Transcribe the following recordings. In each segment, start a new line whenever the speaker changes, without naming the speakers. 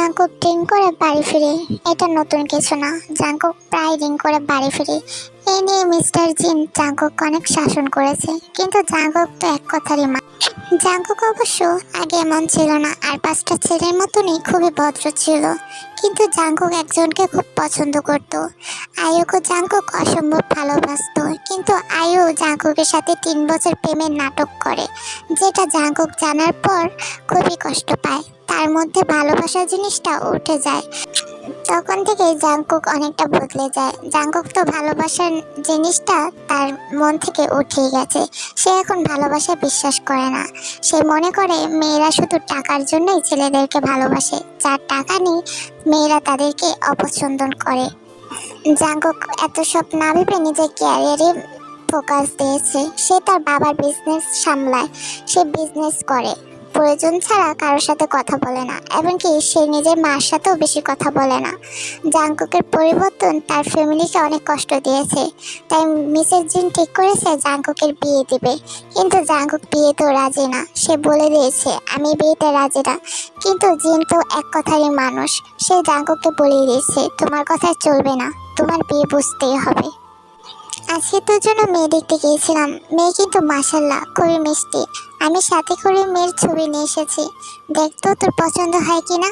Jungkook drink করে বাড়ি ফিরে। এটা নতুন কিছু না। জাঙ্কুক প্রায় ড্রিঙ্ক করে বাড়ি ফিরে। এ নিয়ে মিস্টার জিন জাঙ্কুক অনেক শাসন করেছে। কিন্তু জাঙ্কুক তো এক কথারই মা। জাঙ্কুক অবশ্য আগে এমন ছিল না, আর পাঁচটা ছেলের মতনই খুবই ভদ্র ছিল। কিন্তু জাঙ্কুক একজনকে খুব পছন্দ করত। আয়ুকে জাঙ্কুক অসম্ভব ভালোবাসত। কিন্তু আয়ু জাঙ্কুকের সাথে তিন বছর প্রেমের নাটক করে, যেটা জাঙ্কুক জানার পর খুবই কষ্ট পায়। তার মধ্যে ভালোবাসা জিনিসটা উঠে যায়। তখন থেকে জাঙ্কুক অনেকটা বদলে যায়। জাঙ্কুক তো ভালোবাসার জিনিসটা তার মন থেকে উঠেই গেছে। সে এখন ভালোবাসা বিশ্বাস করে না। সে মনে করে মেয়েরা শুধু টাকার জন্যই ছেলেদেরকে ভালোবাসে। যার টাকা নেই, মেয়েরা তাদেরকে অপছন্দ করে। জাঙ্কুক এত সব না ভেবে নিজের ক্যারিয়ারে ফোকাস দিয়েছে। সে তার বাবার বিজনেস সামলায়। সে বিজনেস করে। প্রয়োজন ছাড়া কারোর সাথে কথা বলে না, এমনকি সে নিজের মার সাথেও বেশি কথা বলে না। জাংকুকের পরিবর্তন তার ফ্যামিলিকে অনেক কষ্ট দিয়েছে, তাই মিসেস জিন ঠিক করেছে জাংকুকের বিয়ে দিবে। কিন্তু জাংকুক বিয়েতেও রাজি না, সে বলে দিয়েছে, আমি বিয়েতে রাজি না। কিন্তু জিন তো এক কথারই মানুষ, সে জাংকুককে বলে দিয়েছে, তোমার কথা চলবে না, তোমার বিয়ে বুঝতেই হবে। আজকে তোর জন্য মেয়ে দেখতে গিয়েছিলাম। মেয়ে কিন্তু মাসাল্লাহ খুবই মিষ্টি। আমি সাথে করে মেয়ের ছবি নিয়ে এসেছি। দেখতো তোর পছন্দ হয় কিনা?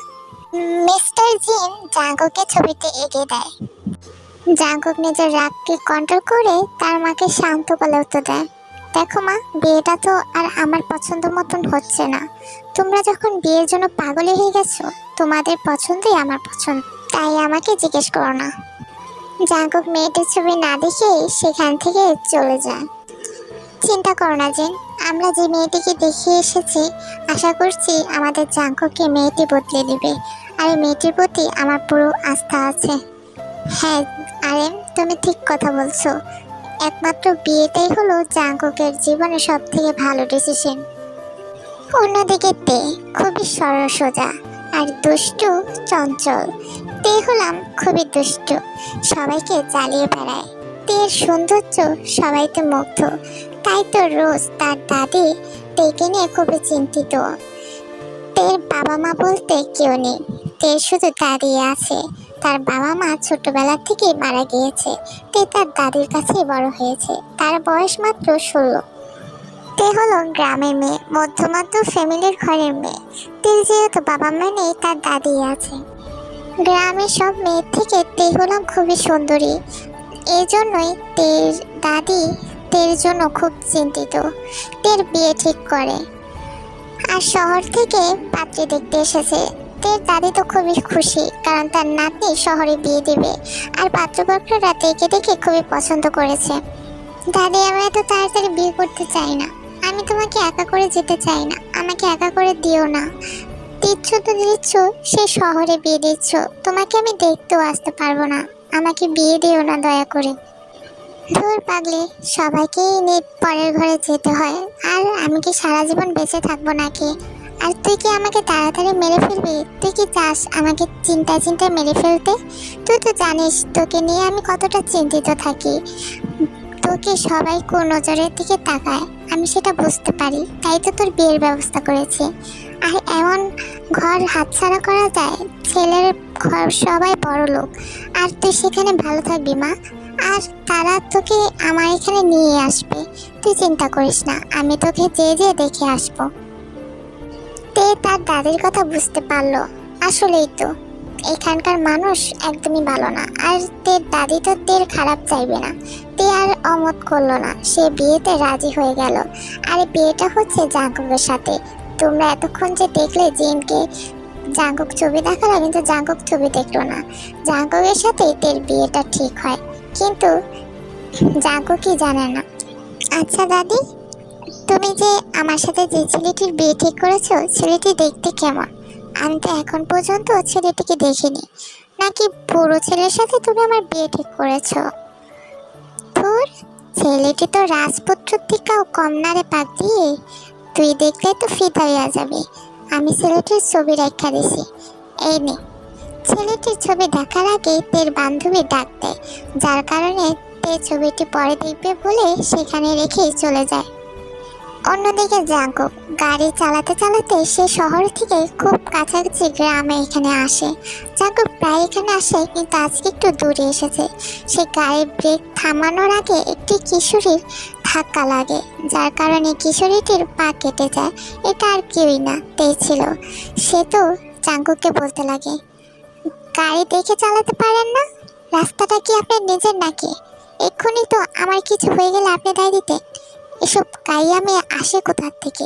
মিস্টার জিন জাঙ্কুকে ছবিতে এগিয়ে দেয়। জাঙ্কুক নিজের রাগকে কন্ট্রোল করে তার মাকে শান্ত বলে উত্তর দেয়, দেখো মা, বিয়েটা তো আর আমার পছন্দ মতন হচ্ছে না। তোমরা যখন বিয়ের জন্য পাগলে হয়ে গেছো, তোমাদের পছন্দই আমার পছন্দ। তাই আমাকে জিজ্ঞেস করো না। জাঙ্কুক মেয়েটির ছবি না দেখেই সেখান থেকে চলে যায়। চিন্তা করো না, জেন। আমরা যে মেয়েটিকে দেখিয়ে এসেছি, আশা করছি আমাদের জাঙ্কুকে মেয়েটি বদলে দিবে। আর এই মেয়েটির প্রতি আমার পুরো আস্থা আছে। হ্যাঁ আরে তুমি ঠিক কথা বলছো। একমাত্র বিয়েটাই হলো জাঙ্কুকের জীবনে সব থেকে ভালো ডিসিশন অন্যদিকে তে খুবই সরল সোজা আর দুষ্টু চঞ্চল। তে হলাম খুবই দুষ্ট। সবাইকে জ্বালিয়ে বেড়ায়। তের সৌন্দর্য সবাইকে মুগ্ধ। তাই তো রোজ তার দাদি তেকে নিয়ে খুবই চিন্তিত। তের বাবা মা বলতে কেউ নেই। তের শুধু দাদি আছে। তার বাবা মা ছোটবেলা থেকেই মারা গিয়েছে। তে তার দাদির কাছেই বড় হয়েছে। তার বয়স মাত্র ষোলো। তে হলো গ্রামের মেয়ে মধ্যমাত্র ফ্যামিলির ঘরের মেয়ে। তের যেহেতু বাবা মা নেই, তার দাদি আছে। গ্রামের সব মেয়ের থেকে তে হলাম খুবই সুন্দরী। এই জন্যই তের দাদি তের জন্য খুব চিন্তিত। তের বিয়ে ঠিক করে। আর শহর থেকে পাত্রী দেখতে এসেছে। তের দাদি তো খুবই খুশি, কারণ তার নাতনি শহরে বিয়ে দেবে। আর পাত্রপক্ষরা তেকে দেখে খুবই পছন্দ করেছে। দাদি আমি এত তাড়াতাড়ি বিয়ে করতে চাই না। আমি তোমাকে একা করে যেতে চাই না। আমাকে একা করে দিও না। দিচ্ছ তো দিচ্ছ, সে শহরে বিয়ে দিচ্ছ। তোমাকে আমি দেখতেও আসতে পারব না। আমাকে বিয়ে দিও না দয়া করে। ধুর পাগলে, সবাইকেই নিয়ে পরের ঘরে যেতে হয়। আর আমি কি সারা জীবন বেঁচে থাকব নাকি? আর তুই কি আমাকে তাড়াতাড়ি মেরে ফেলবি? তুই কি চাস আমাকে চিন্তায় চিন্তায় মেরে ফেলতে? তুই তো জানিস, তোকে নিয়ে আমি কতটা চিন্তিত থাকি। তোকে সবাই কোন নজরের দিকে তাকায়, আমি সেটা বুঝতে পারি, তাই তো তোর বিয়ের ব্যবস্থা করেছি। আর এমন ঘর হাতছাড়া করা যায়, ছেলের ঘর সবাই বড় লোক, আর তুই সেখানে ভালো থাকবি মা। আর তারা তোকে আমার এখানে নিয়ে আসবে, তুই চিন্তা করিস না, আমি তোকে যেয়ে যেয়ে দেখে আসব। তে তার দাদির কথা বুঝতে পারল, আসলেই তো। এখানকার মানুষ একদমই ভালো না। আর তের দাদি তো তের খারাপ চাইবে না। তে আর অমত করল না। সে বিয়েতে রাজি হয়ে গেল। আর বিয়েটা হচ্ছে জাঙ্কুকের সাথে। তোমরা এতক্ষণ যে দেখলে জিনকে জাঙ্কুক ছবি দেখাল, কিন্তু জাঙ্কুক ছবি দেখল না। জাঙ্কুকের সাথে তের বিয়েটা ঠিক হয়। কিন্তু জাঙ্কুকই জানে না। আচ্ছা দাদি, তুমি যে আমার সাথে যে ছেলেটির বিয়ে ঠিক করেছ, ছেলেটি দেখতে কেমন? আমি তো এখন পর্যন্ত ছেলেটিকে দেখিনি। নাকি পুরো ছেলের সাথে তুমি আমার বিয়ে ঠিক করেছ? তোর ছেলেটি তো রাজপুত্রের থেকেও কম না রে পাক দিয়ে তুই দেখলে তো ফিদা হইয়া যাবে। আমি ছেলেটির ছবি রেখা দিছি। এই নে। ছেলেটির ছবি দেখার আগে তের বান্ধবী ডাক দেয়, যার কারণে তে ছবিটি পরে দেখবে বলে সেখানে রেখেই চলে যায়। অন্যদিকে জাঙ্কুক গাড়ি চালাতে চালাতে সে শহর থেকে খুব কাছাকাছি গ্রামে এখানে আসে। জাঙ্কুক প্রায় এখানে আসে, কিন্তু আজকে একটু দূরে এসেছে। সে গাড়ির ব্রেক থামানোর আগে একটি কিশোরীর ধাক্কা লাগে, যার কারণে কিশোরীটির পা কেটে যায়। এটা আর কেউই না তে ছিল। সে তো জাঙ্কুককে বলতে লাগে, গাড়ি দেখে চালাতে পারেন না? রাস্তাটা কি আপনার নিজের নাকি? এক্ষুনি তো আমার কিছু হয়ে গেলে আপনি দায় দিতেন এসব গাইয়া মেয়ে আসে কোথার থেকে?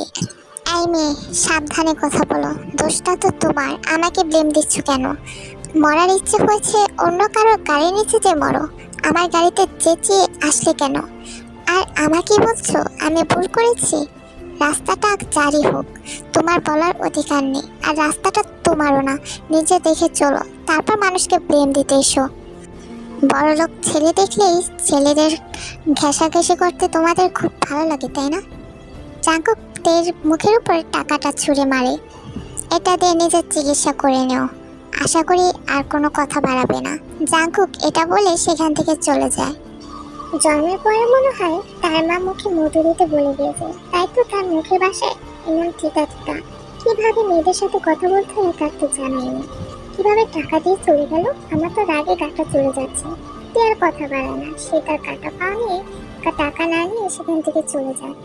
এই মেয়ে, সাবধানে কথা বলো। দোষটা তো তোমার। আমাকে ব্লেম দিচ্ছ কেন? মরার ইচ্ছে হয়েছে অন্য কারও গাড়ি নিচে যে মরো। আমার গাড়িতে চেঁচিয়ে আসলে কেন? আর আমাকে বলছো আমি ভুল করেছি? রাস্তাটা জারি হোক। তোমার বলার অধিকার নেই। আর রাস্তাটা তোমারও না। নিজে দেখে চলো। তারপর মানুষকে ব্লেম দিতে এসো। বড়লোক ছেলে দেখলেই ছেলেদের ঘেঁষাঘেঁষি করতে তোমাদের খুব ভালো লাগে, তাই না? জাঙ্কুক তের মুখের উপর টাকাটা ছুঁড়ে মারে। এটা দিয়ে নিজের চিকিৎসা করে নেও। আশা করি আর কোনো কথা বাড়াবে না। জাঙ্কুক এটা বলে সেখান থেকে চলে যায়। জন্মের পরে মনে হয় তার মা মুখে মধু দিতে বলে গিয়েছে তাই তো তার মুখের বাসায় এমন টিকা টিকা কীভাবে মেয়েদের সাথে কথা বলতে হয় তার তো জানাইনি কীভাবে টাকা দিয়ে চলে গেল? আমার তো রাগে গাটা চলে যাচ্ছে। তে আর কথা বাড়ায় না। সে তার কাটা পাওয়া নিয়ে টাকা না নিয়ে সেখান থেকে চলে যায়।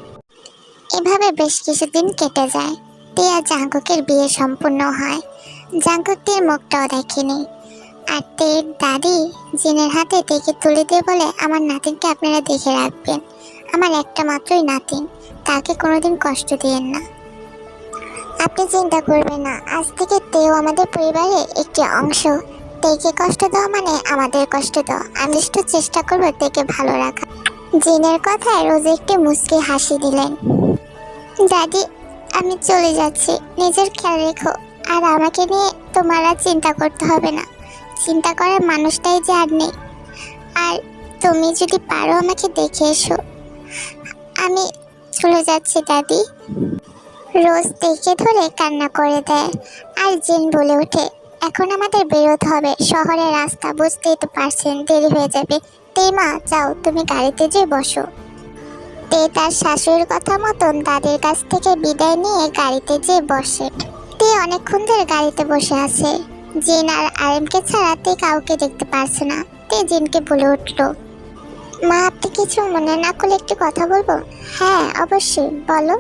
এভাবে বেশ কিছুদিন কেটে যায়। তে আর জাঙ্কুকের বিয়ে সম্পূর্ণ হয়। জাঙ্কুক তের মুখটাও দেখেনি। আর তের দাদি জিনের হাতে তেকে তুলে দিয়ে বলে, আমার নাতিনকে আপনারা দেখে রাখবেন। আমার একটা মাত্রই নাতিন। তাকে কোনোদিন কষ্ট দিয়েন না। আপনি চিন্তা করবেন না, আজ থেকে তেও আমাদের পরিবারের একটি অংশ। তেকে কষ্ট দেওয়া মানে আমাদের কষ্ট দেওয়া। আমি চেষ্টা করব তেকে ভালো রাখা। জিনের কথায় রোজ একটি মুচকি হাসি দিলেন। দাদি, আমি চলে যাচ্ছি। নিজের খেয়াল রেখো। আর আমাকে নিয়ে তোমার আর চিন্তা করতে হবে না। চিন্তা করার মানুষটাই যে আর নেই। আর তুমি যদি পারো আমাকে দেখে এসো। আমি চলে যাচ্ছি, দাদি। রোজ দেখে ধরে কান্না করে দেয়। আর জিন বলে ওঠে, এখন আমাদের বেরোতে হবে। শহরের রাস্তা বুঝতেই তো পারছেন, দেরি হয়ে যাবে। তে মা, যাও, তুমি গাড়িতে যেয়ে বসো। তে তার শাশুড়ির কথা মতন দাদির কাছ থেকে বিদায় নিয়ে গাড়িতে যেয়ে বসে। তে অনেকক্ষণ ধরে গাড়িতে বসে আছে। জিন আর আরেমকে ছাড়া তে কাউকে দেখতে পারছে না। তে জিনকে বলে উঠল, মা, আপনি কিছু মনে না করলে একটু কথা বলব? হ্যাঁ অবশ্যই, বলো।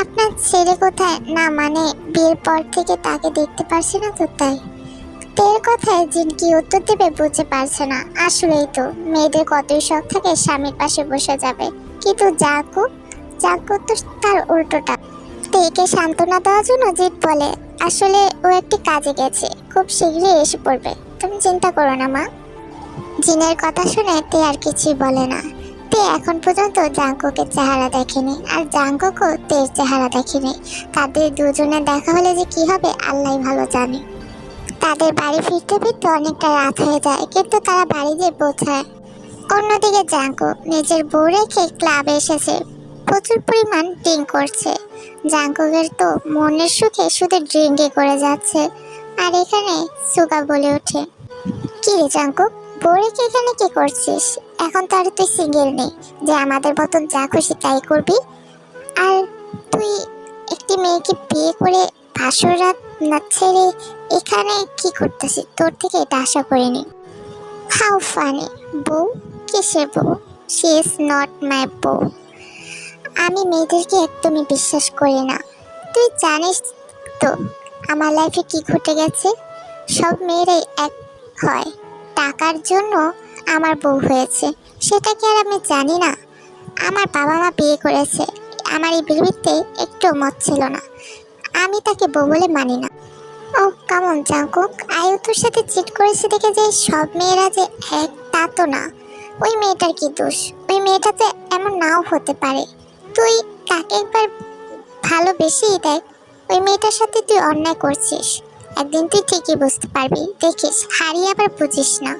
আপনার ছেলে কোথায়? না মানে বিয়ের পর থেকে তাকে দেখতে পারছি না তো তাই। তের কথায় জিন কি উত্তর দেবে বুঝতে পারছে না। আসলেই তো, মেয়েদের কতই শখ থাকে স্বামীর পাশে বসে যাবে। কিন্তু জাকু জাকু তো তার উল্টোটা। তেকে সান্ত্বনা দেওয়ার জন্য জিত বলে, আসলে ও একটি কাজে গেছে, খুব শীঘ্রই এসে পড়বে। তুমি চিন্তা করো না, মা। জিনের কথা শুনে তে আর কিছুই বলে না। তে এখন পর্যন্ত জাঙ্কুকের চেহারা দেখেনি, আর জাঙ্কুকও তের চেহারা দেখেনি। তাদের দুজনে দেখা হলে যে কি হবে আল্লাহ ভালো জানে। তাদের বাড়ি ফিরতে ফিরতে অনেকটা রাত হয়ে যায়, কিন্তু তারা বাড়ি গিয়ে পৌঁছায় অন্যদিকে জাঙ্কুক নিজের বউ রেখে ক্লাবে এসেছে। প্রচুর পরিমাণ ড্রিঙ্ক করছে। জাঙ্কুকের তো মনের সুখে শুধু ড্রিঙ্কই করে যাচ্ছে, আর এখানে সুগা বলে ওঠে। কি রে জাঙ্কুক? রেখে এখানে কি করছিস? এখন তো আর তুই সিঙ্গেল নেই। যে আমাদের মতন যা খুশি তাই করবি। আর তুই একটি মেয়েকে বিয়ে করে ভাসুর রাত না ছেড়ে এখানে কি করতেছিস? তোর থেকে এটা আশা করিনি। How funny. বউ? কিসের বউ? শি ইজ নট মাই বউ। আমি মেয়েদেরকে একদমই বিশ্বাস করি না। তুই জানিস তো, আমার লাইফে কি ঘটে গেছে? সব মেয়েরাই এক হয়। টাকার জন্য আমার বউ হয়েছে। সেটা কি আর আমি জানি না। আমার বাবা মা বিয়ে করেছে। আমার এই বিয়েতে একটু মত ছিল না। আমি তাকে বউ বলে মানি না। ও, কেমন জাঙ্কুক। আয়ু তোর সাথে চিট করেছে দেখে যে সব মেয়েরা যে এক, তা তো না। ওই মেয়েটার কি দোষ? ওই মেয়েটা তো এমন নাও হতে পারে। তুই তাকে একবার ভালোবেসেই দেখ। ওই মেয়েটার সাথে তুই অন্যায় করছিস। একদিন তুই ঠিকই বুঝতে পারবি। দেখিস হারিয়ে আবার বুঝিস না।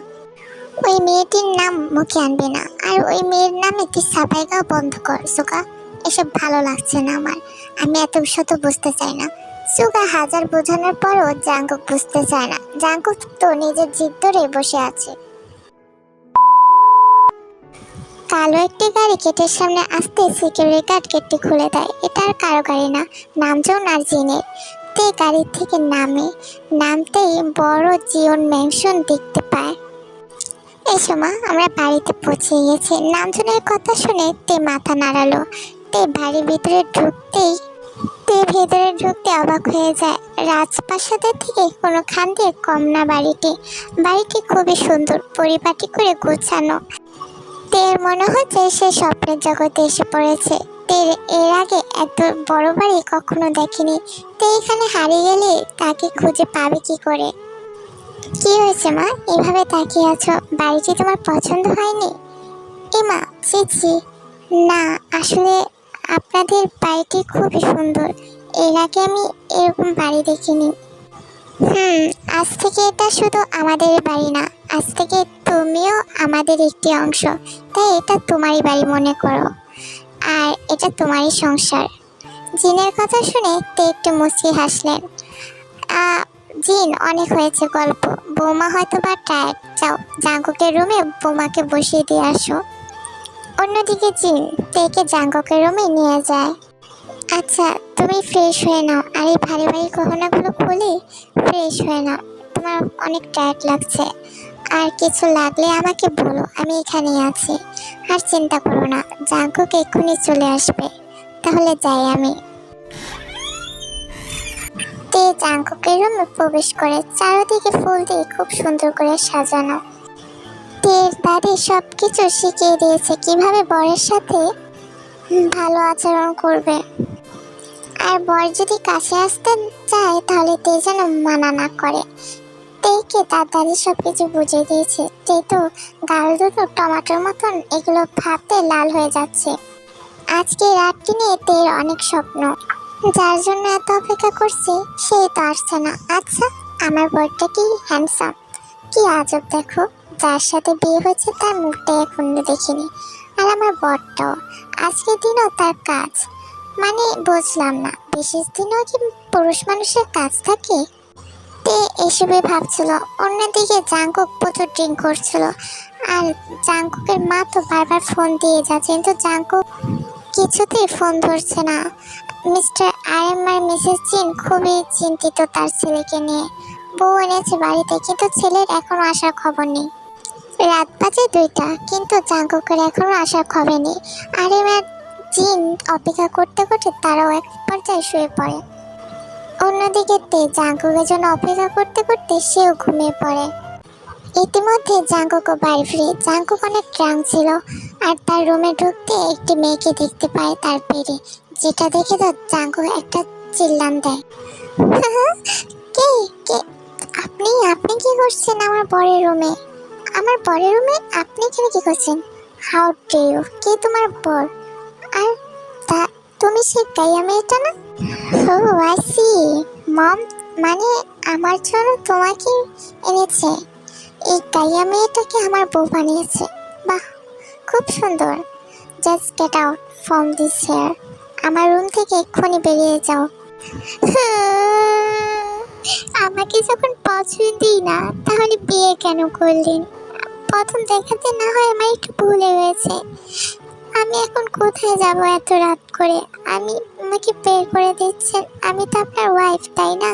ওই মেয়েটির নাম মুখে আনবি না, আর ওই মেয়ের নামে তুই সাবাই গাও বন্ধ কর সুকা এসব ভালো লাগছে না আমার। আমি এত শত বুঝতে চাই না। সুগা হাজার বোঝানোর পরও জাঙ্কুক বুঝতে চায় না। জাঙ্কুক তো নিজের জিদ ধরে বসে আছে। কালো একটি গাড়ি গেটের সামনে আসতে সিকিউরিটি গার্ড গেটটি খুলে দেয়। এটা আর কারও গাড়ি না, নামজন আর জিনের তে গাড়ি থেকে নামে নামতেই বড় জিওন ম্যানশন দেখতে পায়। এই সময় আমরা বাড়িতে পৌঁছে গেছি নামজনের কথা শুনে তে মাথা নাড়ালো। তে বাড়ির ভিতরে ঢুকতেই, তে ভেতরে ঢুকতে অবাক হয়ে যায়। রাজপ্রাসাদের থেকে কোনো খান দিয়ে কম না বাড়িটি। বাড়িটি খুবই সুন্দর, পরিপাটি করে গোছানো। তের মনে হচ্ছে সে স্বপ্নের জগতে এসে পড়েছে। তের এর আগে এত বড় বাড়ি কখনো দেখেনি। তে এখানে হারিয়ে গেলে তাকে খুঁজে পাবে কি করে? কি হয়েছে মা? এভাবে তাকিয়ে আছো? বাড়িটি তোমার পছন্দ হয়নি? এমা ছি ছি। না, আসলে আপনাদের বাড়িটি খুবই সুন্দর। এর আগে আমি এরকম বাড়ি দেখিনি। হুম, আজ থেকে এটা শুধু আমাদের বাড়ি না। আজ থেকে তুমিও আমাদের একটি অংশ। তাই এটা তোমারই বাড়ি মনে করো। আর এটা তোমারই সংসার। জিনের কথা শুনে তে একটু মুচকি হাসলেন। জিন, অনেক হয়েছে গল্প। বৌমা হয়তো বা টায়ার্ড যাও, জাঙ্কুকের রুমে বৌমাকে বসিয়ে দিয়ে আসো। অন্যদিকে জিন তেকে জাঙ্কুকের রুমে নিয়ে যায়। আচ্ছা তুমি ফ্রেশ হয়ে নাও। আর এই ভারী ভারী গহনাগুলো খুলে ফ্রেশ হয়ে নাও। তোমার অনেক টায়ার্ড লাগছে। আর কিছু লাগলে আমাকে বলো, আমি এখানেই আছি। আর চিন্তা করো না, জাঙ্কুক এক্ষুনি চলে আসবে। তাহলে যাই আমি। তে জাঙ্কুকের রুমে প্রবেশ করে চারদিকে ফুল দিয়ে খুব সুন্দর করে সাজানো। তের দাদি সব কিছু শিখিয়ে দিয়েছে কীভাবে বরের সাথে ভালো আচরণ করবে। আর বর যদি কাছে আসতে চায়, তাহলে তে যেন মানা না করে। তেকে তার দাদি সব কিছু বুঝিয়ে দিয়েছে। তে তো গাল দুটো টমাটোর মতন এগুলো ভাবতে লাল হয়ে যাচ্ছে। আজকে রাতটি নিয়ে তের অনেক স্বপ্ন। যার জন্য এত অপেক্ষা করছে, সে তো আসছে না। আচ্ছা আমার বরটা কি হ্যান্ডসাম কি আজব দেখো। যার সাথে বিয়ে হয়েছে তার মুখটা এখনও দেখিনি। আর আমার বরটাও। আজকের দিনও তার কাজ। মানে বুঝলাম না, বিশেষ দিনেও কি পুরুষ মানুষের কাজ থাকে? তে এসবে ভাবছিল, অন্যদিকে জাঙ্কুক প্রচুর ড্রিঙ্ক করছিল। আর জাঙ্কুকের মা তো বারবার ফোন দিয়ে যাচ্ছে কিন্তু জাঙ্কুক কিছুতেই ফোন ধরছে না। মিস্টার আর এম আর মিসেস জিন খুবই চিন্তিত তার ছেলেকে নিয়ে। বউ এনেছে বাড়িতে, কিন্তু ছেলের এখনও আসার খবর নেই। রাত বাজে দুইটা, কিন্তু জাঙ্কুকের এখনও আসার খবর নেই। আর এম আর জিন অপেক্ষা করতে করতে তারাও এক পর্যায়ে শুয়ে পড়ে। অন্যদিকে তে জাঙ্কুকের জন্য অপেক্ষা করতে করতে সেও ঘুমিয়ে পড়ে। ইতিমধ্যে জাঙ্কুকও বাড়ি ফিরে জাঙ্কুক অনেক ড্রাং ছিল আর তার রুমে ঢুকতে একটি মেয়েকে দেখতে পায় তার পেটে যেটা দেখে তো জাঙ্কুক একটা চিল্লান দেয়। কে? কে? আপনি আপনি কি করছেন আমার বরের রুমে? আমার বরের রুমে আপনি এখানে কি করছেন? হাউ ডে ইউ কে তোমার বর? আর তা তুমি সে গাইয়া মেয়েটা না? ও আসি মম মানে আমার জন্য তোমাকে এনেছে। এই গাইয়া মেয়েটাকে আমার বউ বানিয়েছে। বাহ, খুব সুন্দর। Just get out from this here আমার রুম থেকে এক্ষুনি বেরিয়ে যাও। আমাকে যখন পছন্দই না, তাহলে বিয়ে কেন করলেন? প্রথম দেখাতে না হয় আমার একটু ভুলে হয়েছে। আমি এখন কোথায় যাব এত রাত করে? আমি আমাকে বের করে দিচ্ছেন। আমি তো আপনার ওয়াইফ তাই না?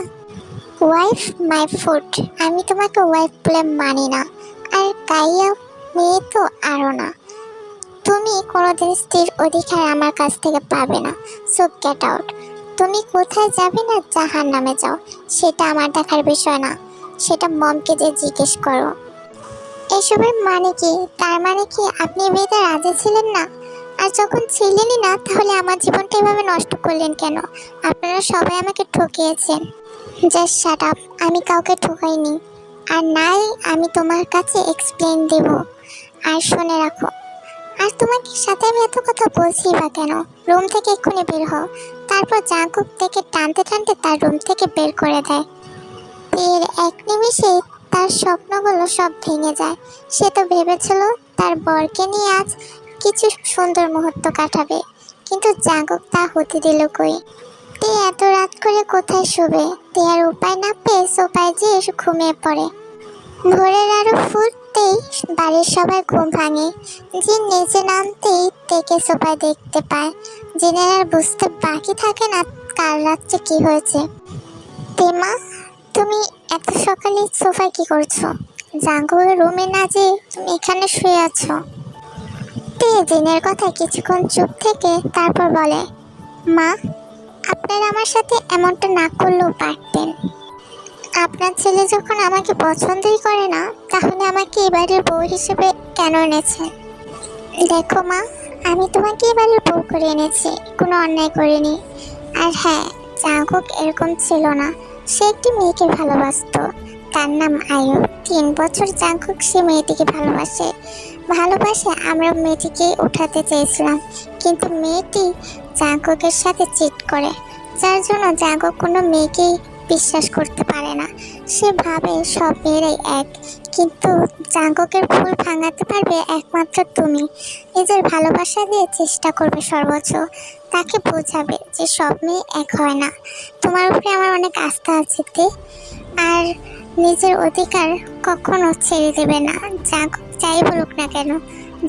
ওয়াইফ মাই ফুড আমি তোমাকে ওয়াইফ বলে মানি না। আর গাইয়া মেয়ে তো আরও না। তুমি কোনোদিন স্ত্রীর অধিকার আমার কাছ থেকে পাবে না। সো গেট আউট তুমি কোথায় যাবে না জাহার নামে যাও। সেটা আমার দেখার বিষয় না। সেটা মমকে যে জিজ্ঞেস করো। এসবের মানে কি? তার মানে কি আপনি বিয়েতে রাজি ছিলেন না? আর যখন ছিলেনই না, তাহলে আমার জীবনটা এভাবে নষ্ট করলেন কেন? আপনারা সবাই আমাকে ঠকিয়েছেন। জাস্ট শাট আপ, আমি কাউকে ঠকাইনি। আর নাই, আমি তোমার কাছে এক্সপ্লেন দেব। আর শুনে রাখো। আর তোমাকে সাথে আমি এত কথা বলছি বা কেন? রুম থেকে এক্ষুনি বের হও। তারপর জাঙ্কুক থেকে টানতে টানতে তার রুম থেকে বের করে দেয়। এর এক নিমিষে তার স্বপ্নগুলো সব ভেঙে যায়। সে তো ভেবেছিল তার বরকে নিয়ে আজ কিছু সুন্দর মুহূর্ত কাটাবে। কিন্তু জাঙ্কুক তা হতে দিল কই? তে এত রাত করে কোথায় শুবে? তে আর উপায় না পেয়ে সোফায় যেয়ে ঘুমিয়ে পড়ে। ভোরের আরও ফুটতেই বাড়ির সবাই ঘুম ভাঙে। যে নিচে নামতেই তেকে সোফায় দেখতে পায়। জিনের আর বুঝতে বাকি থাকে না কাল রাত্রে কি হয়েছে। তেমা তুমি এত সকালে সোফায় কি করছ? জাঙ্গুর রুমে না যে তুমি এখানে শুয়ে আছো? তে জিনের কথা কিছুক্ষণ চুপ থেকে তারপর বলে, মা, আপনারা আমার সাথে এমনটা না করলেও পারতেন। আপনার ছেলে যখন আমাকে পছন্দই করে না, তাহলে আমাকে এবারের বউ হিসেবে কেন এনেছেন দেখো মা, আমি তোমাকে এবারের বউ করে এনেছি, কোনো অন্যায় করিনি। আর হ্যাঁ জাঙ্কুক এরকম ছিল না। সে একটি মেয়েকে ভালোবাসতো। তার নাম আয়ু তিন বছর জাঙ্কুক সে মেয়েটিকে ভালোবাসে। ভালোবাসে আমরা মেয়েটিকে উঠাতে চেয়েছিলাম। কিন্তু মেয়েটি জাঙ্কুকের সাথে চিট করে, যার জন্য জাঙ্কুক কোনো মেয়েকেই বিশ্বাস করতে পারে না। সে ভাবে সব মেয়েরাই এক, কিন্তু জাঙ্কুকের ভুল ভাঙাতে পারবে একমাত্র তুমি। নিজের ভালোবাসা দিয়ে চেষ্টা করবে সর্বোচ্চ। তাকে বোঝাবে যে সব মেয়ে এক হয় না। তোমার উপরে আমার অনেক আস্থা আছে, তে। আর নিজের অধিকার কখনো ছেড়ে দেবে না। জাঙ্কুক যাই বলুক না কেন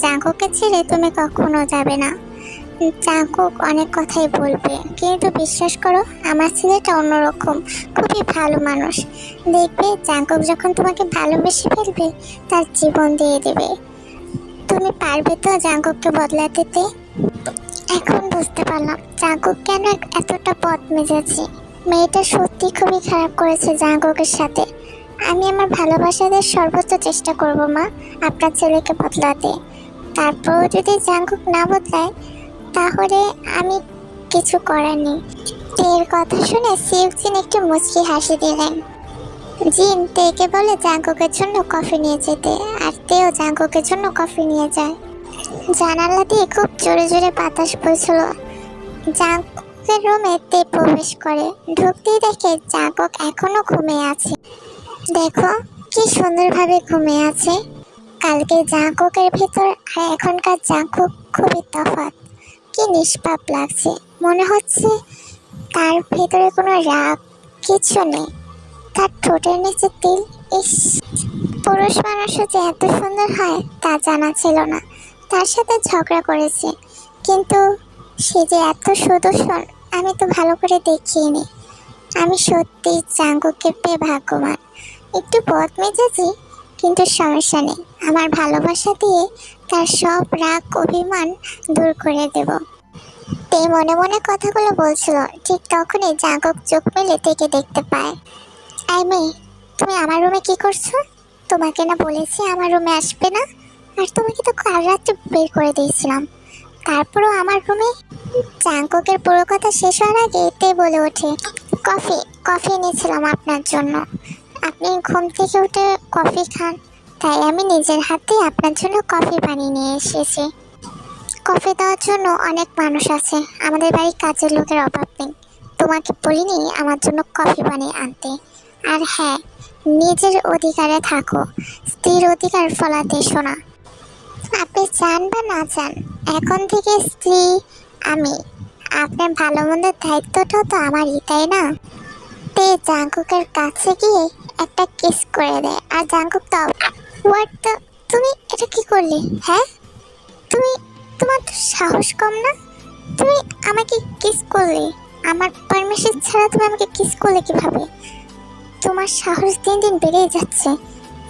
জাঙ্কুকে ছেড়ে তুমি কখনো যাবে না। জাঙ্কুক অনেক কথাই বলবে, কিন্তু বিশ্বাস করো, আমার ছেলেটা অন্যরকম, খুবই ভালো মানুষ। দেখবে জাঙ্কুক যখন তোমাকে ভালোবেসে ফেলবে, তার জীবন দিয়ে দেবে। তুমি পারবে তো জাঙ্কুককে বদলাতে তে? এখন বুঝতে পারলাম জাঙ্কুক কেন এতটা পথ মেজেছে মেয়েটা সত্যি খুবই খারাপ করেছে জাঙ্কুকের সাথে। আমি আমার ভালোবাসা দিয়ে সর্বোচ্চ চেষ্টা করব, মা, আপনার ছেলেকে বদলাতে। তারপরও যদি জাঙ্কুক না বদলায়, তাহলে আমি কিছু করার নেই। তের কথা শুনে শিবজিন একটু মুচকি হাসি দিলেন। জিন তেকে বলে জাঙ্কুকের জন্য কফি নিয়ে যেতে, আর তেও জাঙ্কুকের জন্য কফি নিয়ে যায়। জানালা দিয়ে খুব জোরে জোরে বাতাস বইছিল। জাঙ্কুকের রুমে তে প্রবেশ করে, ঢুকতেই দেখে জাঙ্কুক এখনও ঘুমিয়ে আছে। দেখো, কি সুন্দরভাবে ঘুমিয়ে আছে। কালকে জাঙ্কুকের ভেতর আর এখনকার জাঙ্কুক খুবই তফাৎ। কি নিষ্পাপ লাগছে। মনে হচ্ছে তার ভেতরে কোনো রাগ, কিছু নেই। তার ঠোঁটের নিচে তিল, ইস। পুরুষ মানুষও যে এত সুন্দর হয়, তা জানা ছিল না। তার সাথে ঝগড়া করেছে। কিন্তু সে যে এত সুদর্শন, আমি তো ভালো করে দেখিনি। আমি সত্যি জাঙ্গুকে পেয়ে ভাগ্যবান একটু বদ মেজাজি, কিন্তু সমস্যা নেই। আমার ভালোবাসা দিয়ে তার সব রাগ, অভিমান দূর করে দেব। তে মনে মনে কথাগুলো বলছিল। ঠিক তখনই জাঙ্গক চোখ মেলে থেকে দেখতে পায়। আই মেয়ে, তুমি আমার রুমে কি করছ? তোমাকে না বলেছি আমার রুমে আসবে না? আর তোমাকে তো কাল রাত্রে বের করে দিয়েছিলাম। তারপরও আমার রুমে? জাঙ্গকের পুরো কথা শেষ হওয়ার আগে তে বলে ওঠে, কফি কফি এনেছিলাম আপনার জন্য। আপনি ঘুম থেকে উঠে কফি খান। তাই আমি নিজের হাতে আপনার জন্য কফি বানিয়ে নিয়ে এসেছি। কফি দেওয়ার জন্য অনেক মানুষ আছে। আমাদের বাড়ির কাজের লোকের অভাব নেই। তোমাকে বলিনি আমার জন্য কফি বানিয়ে আনতে? আর হ্যাঁ নিজের অধিকারে থাকো। স্ত্রীর অধিকার ফলাতে শোনা। আপনি চান বা না চান, এখন থেকে স্ত্রী, আমি। আপনার ভালো মন্দের দায়িত্বটাও তো আমারই, তাই না? তে জাঙ্কুকের কাছে গিয়ে একটা কিস করে দেয়। আর জাঙ্কুক তো হোয়াট দ্য তুমি এটা কি করলে? হ্যাঁ? তুমি তোমার তো সাহস কম না? তুমি আমাকে কিস করলে? আমার পারমিশন ছাড়া তুমি আমাকে কিস করলে কীভাবে? তোমার সাহস দিন দিন বেড়েই যাচ্ছে।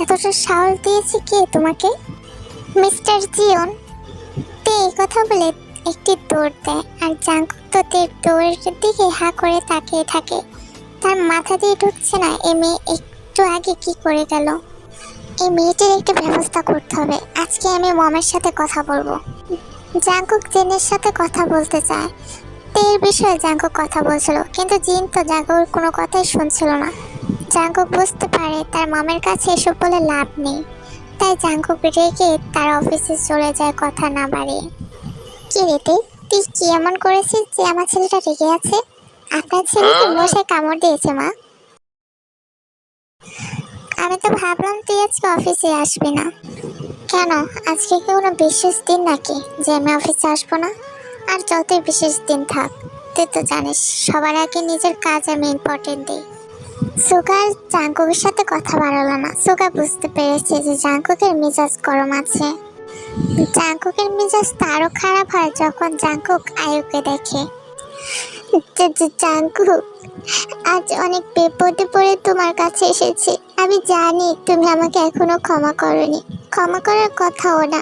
এতটা সাহস দিয়েছে কে তোমাকে? মিস্টার জিওন তে এই কথা বলে একটি দৌড় দেয়, আর জাঙ্কুক তো দৌড়ের দিকে হা করে তাকিয়ে থাকে। তার মাথা দিয়ে ঢুকছে না, এ মেয়ে একটু আগে কি করে গেল? এই মেয়েটির একটা ব্যবস্থা করতে হবে। আজকে আমি মমের সাথে কথা বলব। জাঙ্কুক জিনের সাথে কথা বলতে চায়। তের বিষয়ে জাঙ্কুক কথা বলছিল কিন্তু জিন তো জাঙ্কুর কোনো কথাই শুনছিল না। জাঙ্কুক বুঝতে পারে তার মামের কাছে এসব বলে লাভ নেই। তাই জাঙ্কুক রেগে তার অফিসে চলে যায় কথা না বাড়িয়ে। কি রেতে তুই? কি এমন করেছিস যে আমার ছেলেটা রেগে আছে? আপনার ছেলেকে মশাই কামড় দিয়েছে মা। আমি তো ভাবলাম তুই আজকে অফিসে আসবি না। কেন? আজকে কি কোনো বিশেষ দিন নাকি যে আমি অফিসে আসব না? আর যতই বিশেষ দিন থাক, তুই তো জানিস সবার আগে নিজের কাজ আমি ইম্পর্টেন্ট দিই। সুগার জাঙ্কুকের সাথে কথা বাড়ালো না। সুগা বুঝতে পেরেছে যে জাঙ্কুকের মেজাজ গরম আছে। জাঙ্কুকের মেজাজ তারও খারাপ হয় যখন জাঙ্কুক আয়ুকে দেখে। জাঙ্কুক আজ অনেক বিপদে পড়ে তোমার কাছে এসেছি। আমি জানি তুমি আমাকে এখনও ক্ষমা করনি। ক্ষমা করার কথাও না।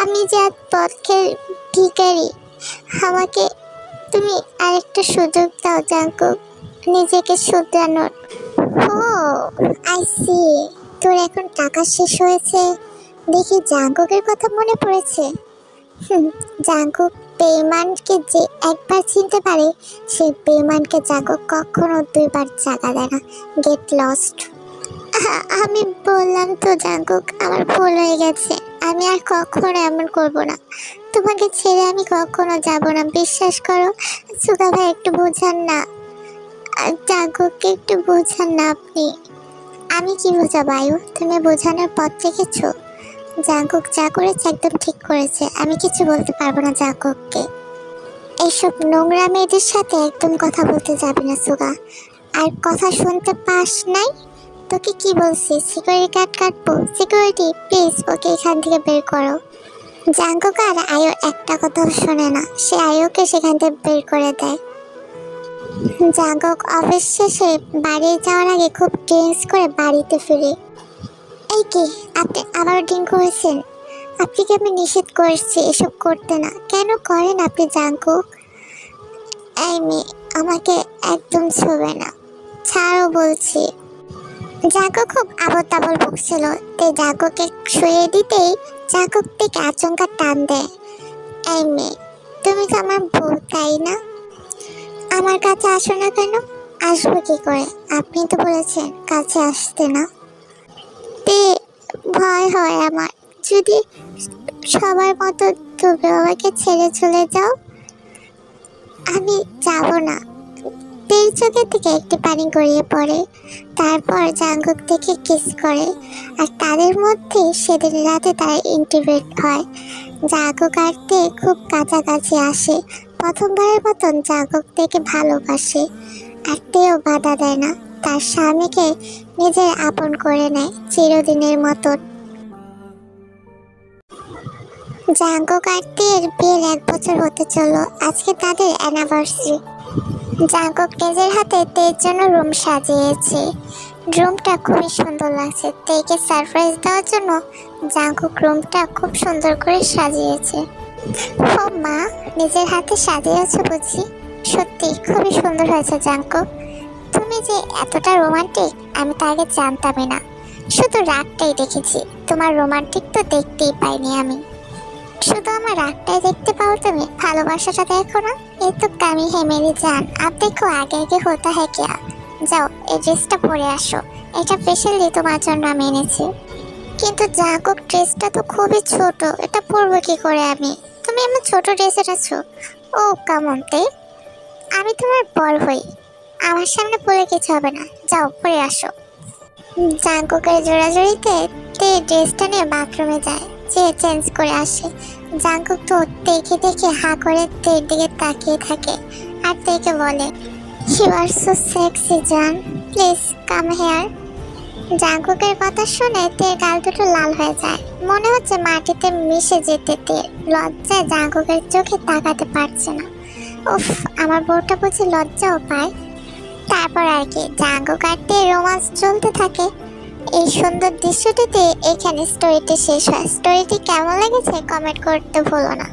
আমি যে আজ পথের ভিখারি আমাকে তুমি আরেকটা সুযোগ দাও জাঙ্কুক নিজেকে শুধরানোর। ও আই সি তোর এখন টাকা শেষ হয়েছে। দেখি জাঙ্কুকের কথা মনে পড়েছে। হুম, জাঙ্কুক বেইমানকে যে একবার চিনতে পারে সে বেইমানকে জাঙ্কুক কখনো দুইবার জাগা দেয় না। গেট লস্ট আমি বললাম তো জাঙ্কুক আমার ভুল হয়ে গেছে। আমি আর কখনো এমন করব না। তোমাকে ছেড়ে আমি কখনো যাব না। বিশ্বাস করো সুগা ভাই একটু বোঝান না। জাঙ্কুককে একটু বোঝান না আপনি। আমি কি বোঝাবো আয়ু? তুমি বোঝানোর পথ রেখেছো জাঙ্কুক যা করেছে একদম ঠিক করেছে। আমি কিছু বলতে পারব না জাঙ্কুককে। এইসব নোংরা মেয়েদের সাথে একদম কথা বলতে যাবে না, সুগা। আর কথা শুনতে পাস নাই? তোকে কি বলছি? সিকিউরিটি গার্ড কাটবো? সিকিউরিটি প্লিজ ওকে এখান থেকে বের করো। জাঙ্কুক আর আয়ো একটা কথাও শোনে না। সে আয়োকে সেখান থেকে বের করে দেয়। জাঙ্কুক অফিস শেষে বাড়ি যাওয়ার আগে খুব ড্রিঙ্কস করে বাড়িতে ফিরে। এই কি, আপনি আবার ড্রিঙ্ক করেছেন আপনি কি আমি নিষেধ করছি এসব করতে না? কেন করেন আপনি জাঙ্কুক এই মেয়ে, আমাকে একদম ছবে না। ছাড়ও বলছি। জাঙ্কুক খুব আবল তাবল বকছিল। তাই জাঙ্কুকে শুয়ে দিতেই জাঙ্কুক থেকে আচমকা টান দেয়। এই মেয়ে, তুমি তো আমার বউ, তাই না? আমার কাছে আসো না কেন? আসব কি করে? আপনি তো বলেছেন কাছে আসতে না। তে ভয় হয় আমার। যদি সবার মতো তুমি আমাকে ছেড়ে চলে যাও, আমি যাব না। তের চোখের থেকে একটি পানি গড়িয়ে পড়ে, তারপর জাঙ্গুক থেকে কিস করে, আর তাদের মধ্যে সেদিন রাতে তারা ইন্টিগ্রেট হয়। জাগুক আর খুব কাছাকাছি আসে, প্রথমবারের মতন জাগুক থেকে ভালোবাসে, আর তেও বাধা দেয় না। তার স্বামীকে নিজের আপন করে নেয় চিরদিনের মতন। জাঙ্কুক আর বিয়ের এক বছর হতে চলল। আজকে তাদের অ্যানিভার্সারি জাঙ্কুক নিজের হাতে তের জন্য রুম সাজিয়েছে। রুমটা খুবই সুন্দর লাগছে। তেকে সারপ্রাইজ দেওয়ার জন্য জাঙ্কুক রুমটা খুব সুন্দর করে সাজিয়েছে। ও মা, নিজের হাতে সাজিয়েছে বুঝি? সত্যি, খুবই সুন্দর হয়েছে জাঙ্কুক তুমি যে এতটা রোমান্টিক, আমি তা আগে জানতামই না। শুধু রাগটাই দেখেছি, তোমার রোমান্টিক তো দেখতেই পাইনি আমি। শুধু আমার রাগটাই দেখতে পাও তুমি, ভালোবাসাটা দেখো না? এই তো কামি হে মেরি জান, আপ দেখো আগে আগে হতা হ্যাঁ কিয়া? যাও, এই ড্রেসটা পরে আসো, এটা স্পেশালি তোমার জন্য আমি এনেছি। কিন্তু জাকুক ড্রেসটা তো খুবই ছোট, এটা পরবো কি করে আমি? তুমি আমার ছোট ড্রেস এনেছো। ও কামন্তে আমি তোমার বর হই। আমার সামনে পরে কিছু হবে না। যাও পরে আসো। জাঙ্কুকের জোড়াজড়িতে তে ড্রেসটা নিয়ে বাথরুমে যায়। যে চেঞ্জ করে আসে। জাঙ্কুক তো দেখে দেখে হা করে তের দিকে তাকিয়ে থাকে আর তেকে বলে ইউ আর সো সেক্সি জান প্লিজ কাম হেয়ার জাঙ্কুকের কথা শুনে তের গাল দুটো লাল হয়ে যায়। মনে হচ্ছে মাটিতে মিশে যেতে তে লজ্জায় জাঙ্কুকের চোখে তাকাতে পারছে না। উফ, আমার বউটা বুঝি লজ্জাও পায়। তারপর আর কি, জাঙ্গু কাটতে রোমান্স চলতে থাকে। এই সুন্দর দৃশ্যটিতে এখানে স্টোরিটি শেষ হয়। স্টোরিটি কেমন লেগেছে? কমেন্ট করতে ভুলো না।